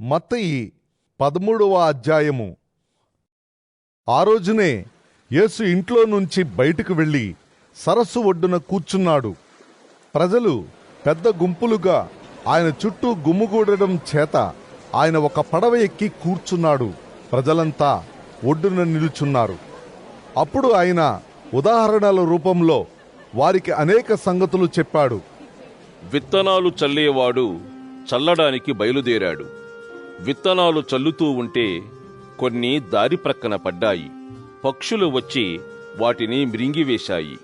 మత్తయి పదమూడవ అధ్యాయము. ఆ రోజునే యేసు ఇంట్లో నుంచి బయటకు వెళ్ళి సరస్సు ఒడ్డున కూర్చున్నాడు. ప్రజలు పెద్ద గుంపులుగా ఆయన చుట్టూ గుమ్ముగూడడం చేత ఆయన ఒక పడవ ఎక్కి కూర్చున్నాడు. ప్రజలంతా ఒడ్డున నిలుచున్నారు. అప్పుడు ఆయన ఉదాహరణల రూపంలో వారికి అనేక సంగతులు చెప్పాడు. విత్తనాలు చల్లేవాడు చల్లడానికి బయలుదేరాడు. విత్తనాలు చల్లుతూ ఉంటే కొన్ని దారి ప్రక్కన పడ్డాయి. పక్షులు వచ్చి వాటిని మృంగివేశాయి.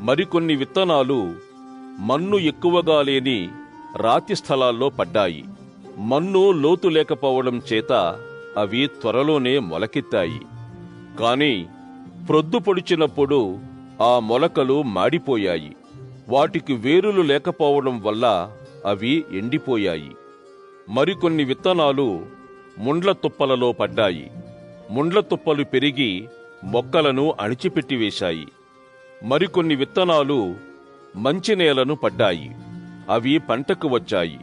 మరికొన్ని విత్తనాలు మన్ను ఎక్కువగా లేని రాతి స్థలాల్లో పడ్డాయి. మన్ను లోతు లేకపోవడం చేత అవి త్వరలోనే మొలకెత్తాయి. కాని ప్రొద్దు పొడిచినప్పుడు ఆ మొలకలు మాడిపోయాయి. వాటికి వేరులు లేకపోవడం వల్ల అవి ఎండిపోయాయి. మరికొన్ని విత్తనాలు ముండ్ల తుప్పలలో పడ్డాయి. ముండ్ల తుప్పలు పెరిగి మొక్కలను అణిచిపెట్టివేశాయి మరికొన్ని విత్తనాలు మంచి నేలను పడ్డాయి. అవి పంటకు వచ్చాయి.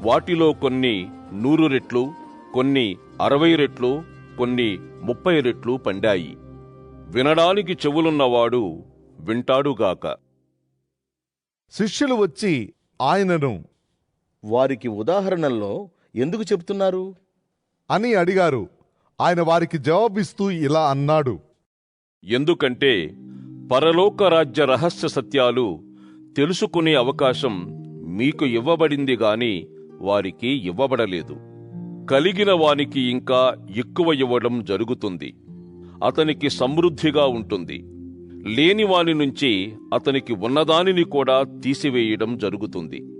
వాటిలో కొన్ని నూరు రెట్లు కొన్ని అరవై రెట్లు కొన్ని ముప్పై రెట్లు పండాయి. వినడానికి చెవులున్నవాడు వింటాడుగాక. శిష్యులు వచ్చి ఆయనను వారికి ఉదాహరణల్లో ఎందుకు చెప్తున్నారు అని అడిగారు. ఆయన వారికి జవాబిస్తూ ఇలా అన్నాడు. ఎందుకంటే పరలోక రాజ్య రహస్య సత్యాలు తెలుసుకునే అవకాశం మీకు ఇవ్వబడింది గాని వారికి ఇవ్వబడలేదు. కలిగిన వానికి ఇంకా ఎక్కువ ఇవ్వడం జరుగుతుంది. అతనికి సమృద్ధిగా ఉంటుంది. లేని వాని నుంచి అతనికి ఉన్నదానిని కూడా తీసివేయడం జరుగుతుంది.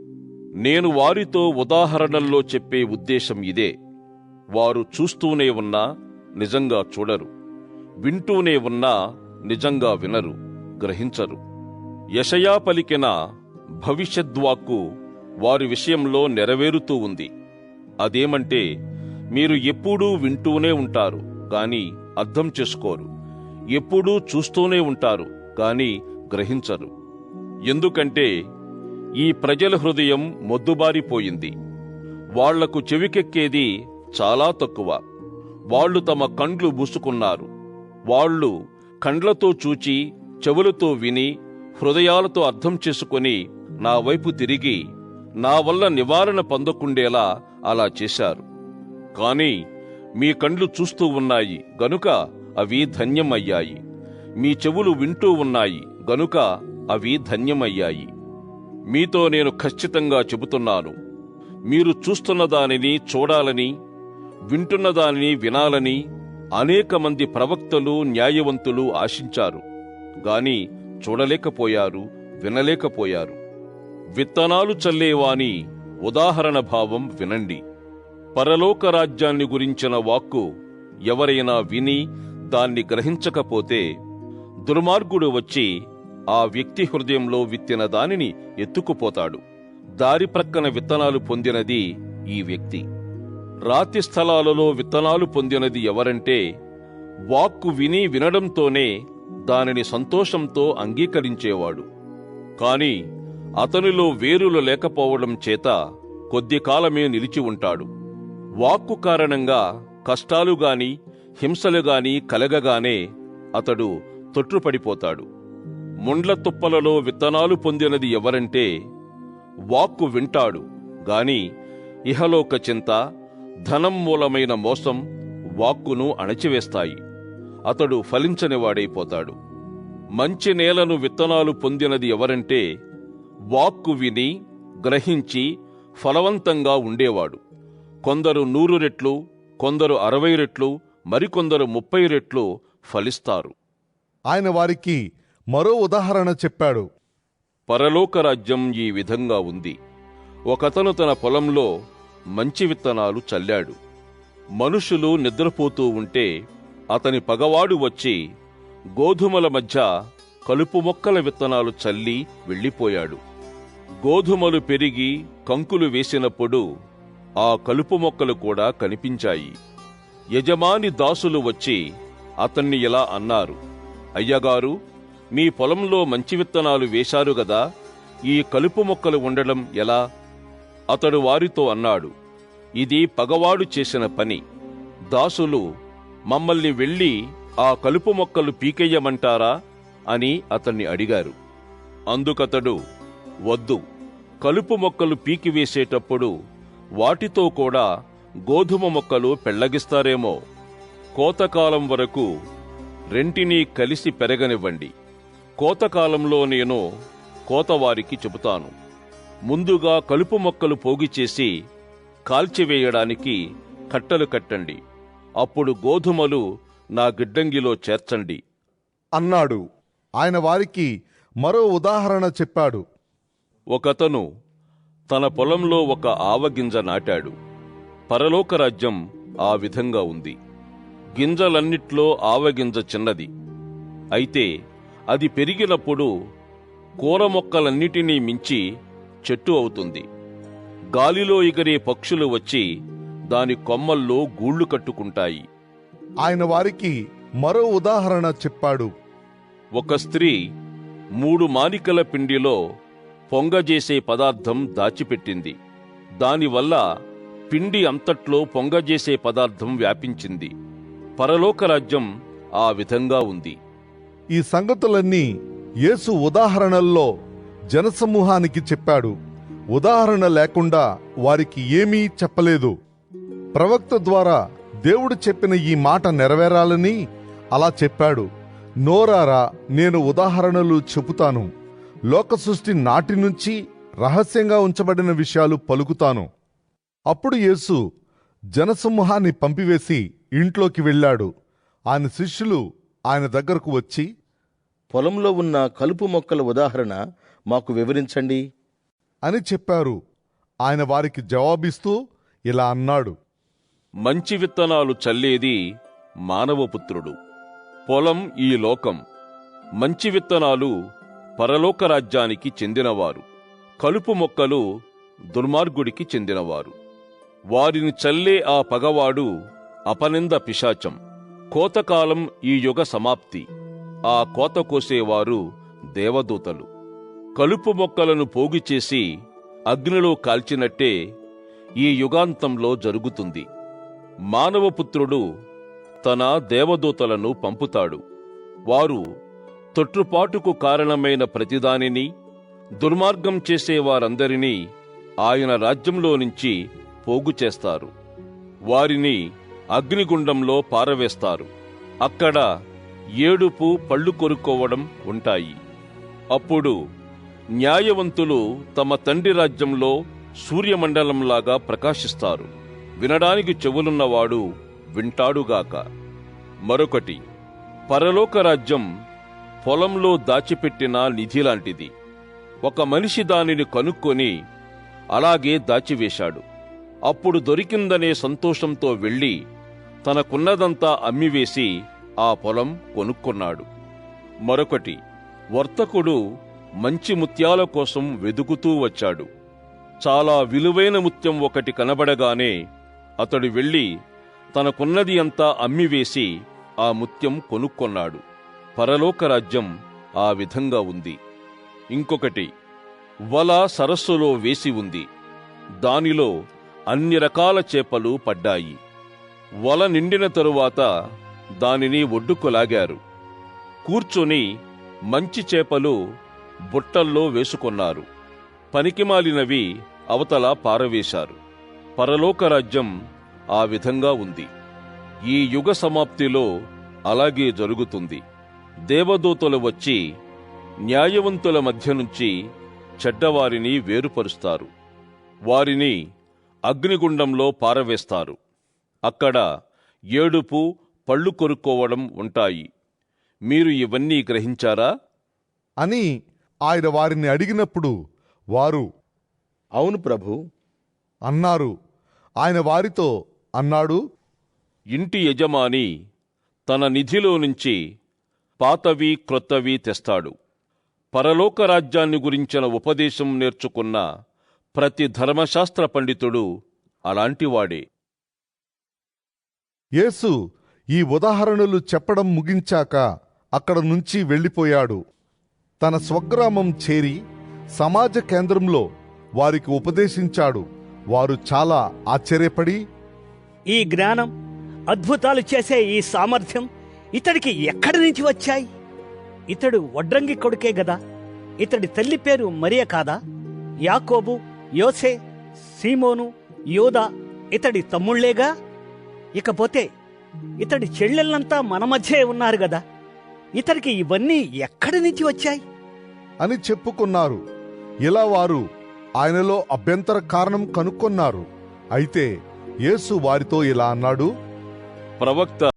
నేను వారితో ఉదాహరణల్లో చెప్పే ఉద్దేశం ఇదే. వారు చూస్తూనే ఉన్నా నిజంగా చూడరు. వింటూనే ఉన్నా నిజంగా వినరు గ్రహించరు. యషయా పలికిన భవిష్యద్వాక్కు వారి విషయంలో నెరవేరుతూ ఉంది. అదేమంటే మీరు ఎప్పుడూ వింటూనే ఉంటారు కానీ అర్థం చేసుకోరు. ఎప్పుడూ చూస్తూనే ఉంటారు కానీ గ్రహించరు. ఎందుకంటే ఈ ప్రజల హృదయం మొద్దుబారిపోయింది. వాళ్ళకు చెవికెక్కేది చాలా తక్కువ. వాళ్ళు తమ కండ్లు మూసుకున్నారు. వాళ్ళు కండ్లతో చూచి చెవులతో విని హృదయాలతో అర్థం చేసుకొని నా వైపు తిరిగి నా వల్ల నివారణ పొందకుండేలా అలా చేశారు. కాని మీ కండ్లు చూస్తూ ఉన్నాయి గనుక అవి ధన్యమయ్యాయి. మీ చెవులు వింటూ ఉన్నాయి గనుక అవి ధన్యమయ్యాయి. మీతో నేను ఖచ్చితంగా చెబుతున్నాను. మీరు చూస్తున్న దానిని చూడాలని వింటున్న దానిని వినాలని అనేక మంది ప్రవక్తలు న్యాయవంతులు ఆశించారు. గాని చూడలేకపోయారు వినలేకపోయారు. విత్తనాలు చల్లేవాని ఉదాహరణ భావం వినండి. పరలోక రాజ్యాన్ని గురించిన వాక్కు ఎవరైనా విని దాన్ని గ్రహించకపోతే దుర్మార్గుడు వచ్చి ఆ వ్యక్తి హృదయంలో విత్తిన దానిని ఎత్తుకుపోతాడు. దారి ప్రక్కన విత్తనాలు పొందినది ఈ వ్యక్తి. రాతి స్థలాలలో విత్తనాలు పొందినది ఎవరంటే వాక్కు విని వినడంతోనే దానిని సంతోషంతో అంగీకరించేవాడు. కాని అతనిలో వేరులు లేకపోవడం చేత కొద్ది కాలమే నిలిచి ఉంటాడు. వాక్కు కారణంగా కష్టాలుగాని హింసలుగాని కలగగానే అతడు తొట్టుపడిపోతాడు ముండ్ల తుప్పలలో విత్తనాలు పొందినది ఎవరంటే వాక్కు వింటాడు. గాని ఇహలోక చింత ధనం మూలమైన మోసం వాక్కును అణచివేస్తాయి. అతడు ఫలించనివాడైపోతాడు మంచి నేలను విత్తనాలు పొందినది ఎవరంటే వాక్కు విని గ్రహించి ఫలవంతంగా ఉండేవాడు. కొందరు నూరు రెట్లు కొందరు అరవై రెట్లు మరికొందరు ముప్పై రెట్లు ఫలిస్తారు. ఆయన వారికి మరో ఉదాహరణ చెప్పాడు. పరలోక రాజ్యం ఈ విధంగా ఉంది. ఒకతను తన పొలంలో మంచి విత్తనాలు చల్లాడు. మనుషులు నిద్రపోతూ ఉంటే అతని పగవాడు వచ్చి గోధుమల మధ్య కలుపు మొక్కల విత్తనాలు చల్లి వెళ్ళిపోయాడు. గోధుమలు పెరిగి కంకులు వేసినప్పుడు ఆ కలుపు మొక్కలు కూడా కనిపించాయి. యజమాని దాసులు వచ్చి అతన్ని ఇలా అన్నారు అయ్యగారు మీ పొలంలో మంచి విత్తనాలు వేశారు గదా? ఈ కలుపు మొక్కలు ఉండడం ఎలా? అతడు వారితో అన్నాడు ఇది పగవాడు చేసిన పని. దాసులు మమ్మల్ని వెళ్ళి ఆ కలుపు మొక్కలు పీకెయ్యమంటారా అని అతన్ని అడిగారు. అందుకతడు వద్దు. కలుపు మొక్కలు పీకివేసేటప్పుడు వాటితో కూడా గోధుమ మొక్కలు పెళ్ళగిస్తారేమో కోతకాలం వరకు రెంటినీ కలిసి పెరగనివ్వండి. కోతకాలంలో నేను కోతవారికి చెబుతాను. ముందుగా కలుపు మొక్కలు పోగి చేసి కాల్చివేయడానికి కట్టలు కట్టండి. అప్పుడు గోధుమలు నా గిడ్డంగిలో చేర్చండి. అన్నాడు. ఆయన వారికి మరో ఉదాహరణ చెప్పాడు. ఒకతను తన పొలంలో ఒక ఆవగింజ నాటాడు. పరలోక రాజ్యం ఆ విధంగా ఉంది. గింజలన్నిట్లో ఆవగింజ చిన్నది. అయితే అది పెరిగినప్పుడు కూర మొక్కలన్నిటినీ మించి చెట్టు అవుతుంది. గాలిలో ఎగిరే పక్షులు వచ్చి దాని కొమ్మల్లో గూళ్ళు కట్టుకుంటాయి. ఆయన వారికి మరో ఉదాహరణ చెప్పాడు. ఒక స్త్రీ మూడు మానికల పిండిలో పొంగజేసే పదార్థం దాచిపెట్టింది. దానివల్ల పిండి అంతట్లో పొంగజేసే పదార్థం వ్యాపించింది. పరలోక రాజ్యం ఆ విధంగా ఉంది. ఈ సంగతులన్నీ యేసు ఉదాహరణల్లో జనసమూహానికి చెప్పాడు. ఉదాహరణ లేకుండా వారికి ఏమీ చెప్పలేదు. ప్రవక్త ద్వారా దేవుడు చెప్పిన ఈ మాట నెరవేరాలని అలా చెప్పాడు. నోరారా నేను ఉదాహరణలు చెబుతాను. లోక సృష్టి నాటి నుంచి రహస్యంగా ఉంచబడిన విషయాలు పలుకుతాను. అప్పుడు యేసు జనసమూహాన్ని పంపివేసి ఇంట్లోకి వెళ్ళాడు. ఆయన శిష్యులు ఆయన దగ్గరకు వచ్చి పొలంలో ఉన్న కలుపు మొక్కల ఉదాహరణ మాకు వివరించండి. అని చెప్పారు. ఆయన వారికి జవాబిస్తూ ఇలా అన్నాడు. మంచి విత్తనాలు చల్లేది మానవపుత్రుడు. పొలం ఈ లోకం. మంచి విత్తనాలు పరలోక రాజ్యానికి చెందినవారు. కలుపు మొక్కలు దుర్మార్గుడికి చెందినవారు. వారిని చల్లే ఆ పగవాడు అపనింద పిశాచం. కోతకాలం ఈ యుగ సమాప్తి. ఆ కోత కోసేవారు దేవదూతలు. కలుపు మొక్కలను పోగుచేసి అగ్నిలో కాల్చినట్టే ఈ యుగాంతంలో జరుగుతుంది. మానవపుత్రుడు తన దేవదూతలను పంపుతాడు. వారు తొట్టుపాటుకు కారణమైన ప్రతిదానిని దుర్మార్గం చేసే వారందరినీ ఆయన రాజ్యంలో నుంచి పోగు చేస్తారు. వారిని అగ్నిగుండంలో పారవేస్తారు. అక్కడ ఏడుపు పళ్ళు కొరుక్కోవడం ఉంటాయి. అప్పుడు న్యాయవంతులు తమ తండ్రి రాజ్యంలో సూర్యమండలంలాగా ప్రకాశిస్తారు. వినడానికి చెవులున్నవాడు వింటాడుగాక. మరొకటి పరలోక రాజ్యం పొలంలో దాచిపెట్టిన నిధి లాంటిది ఒక మనిషి దానిని కనుక్కొని అలాగే దాచివేశాడు. అప్పుడు దొరికిందనే సంతోషంతో వెళ్ళి తనకున్నదంతా అమ్మివేసి ఆ పొలం కొనుక్కున్నాడు. మరొకటి వర్తకుడు మంచి ముత్యాల కోసం వెదుకుతూ వచ్చాడు. చాలా విలువైన ముత్యం ఒకటి కనబడగానే అతడు వెళ్ళి తనకున్నది అంతా అమ్మివేసి ఆ ముత్యం కొనుక్కొన్నాడు. పరలోక రాజ్యం ఆ విధంగా ఉంది. ఇంకొకటి వల సరస్సులో వేసి ఉంది. దానిలో అన్ని రకాల చేపలు పడ్డాయి. వల నిండిన తరువాత దానిని ఒడ్డుకు లాగారు కూర్చొని మంచి చేపలు బుట్టల్లో వేసుకొన్నారు. పనికిమాలినవి అవతల పారవేశారు. పరలోక రాజ్యం ఆ విధంగా ఉంది. ఈ యుగ సమాప్తిలో అలాగే జరుగుతుంది. దేవదూతలు వచ్చి న్యాయవంతుల మధ్య నుంచి చెడ్డవారిని వేరుపరుస్తారు. వారిని అగ్నిగుండంలో పారవేస్తారు. అక్కడ ఏడుపు పళ్ళు కొరుక్కోవడం ఉంటాయి. మీరు ఇవన్నీ గ్రహించారా? అని ఆయన వారిని అడిగినప్పుడు వారు అవును ప్రభు. అన్నారు. ఆయన వారితో అన్నాడు ఇంటి యజమాని తన నిధిలో నుంచి పాతవి క్రొత్తవి తెస్తాడు. పరలోక రాజ్యాన్ని గురించిన ఉపదేశం నేర్చుకున్న ప్రతి ధర్మశాస్త్ర పండితుడు అలాంటివాడే యేసు ఈ ఉదాహరణలు చెప్పడం ముగించాక అక్కడ నుంచి వెళ్ళిపోయాడు. తన స్వగ్రామం చేరి సమాజ కేంద్రంలో వారికి ఉపదేశించాడు. వారు చాలా ఆశ్చర్యపడి ఈ జ్ఞానం అద్భుతాలు చేసే ఈ సామర్థ్యం ఇతడికి ఎక్కడి నుంచి వచ్చాయి? ఇతడు వడ్రంగి కొడుకే గదా? ఇతడి తల్లి పేరు మరియ కాదా? యాకోబు యోసే సీమోను యోదా ఇతడి తమ్ముళ్ళేగా ఇకపోతే ఇతడి చెల్లెళ్ళంతా మన మధ్యే ఉన్నారు గదా? ఇతడికి ఇవన్నీ ఎక్కడి నుంచి వచ్చాయి? అని చెప్పుకున్నారు. ఇలా వారు ఆయనలో అభ్యంతర కారణం కనుక్కొన్నారు. అయితే యేసు వారితో ఇలా అన్నాడు ప్రవక్త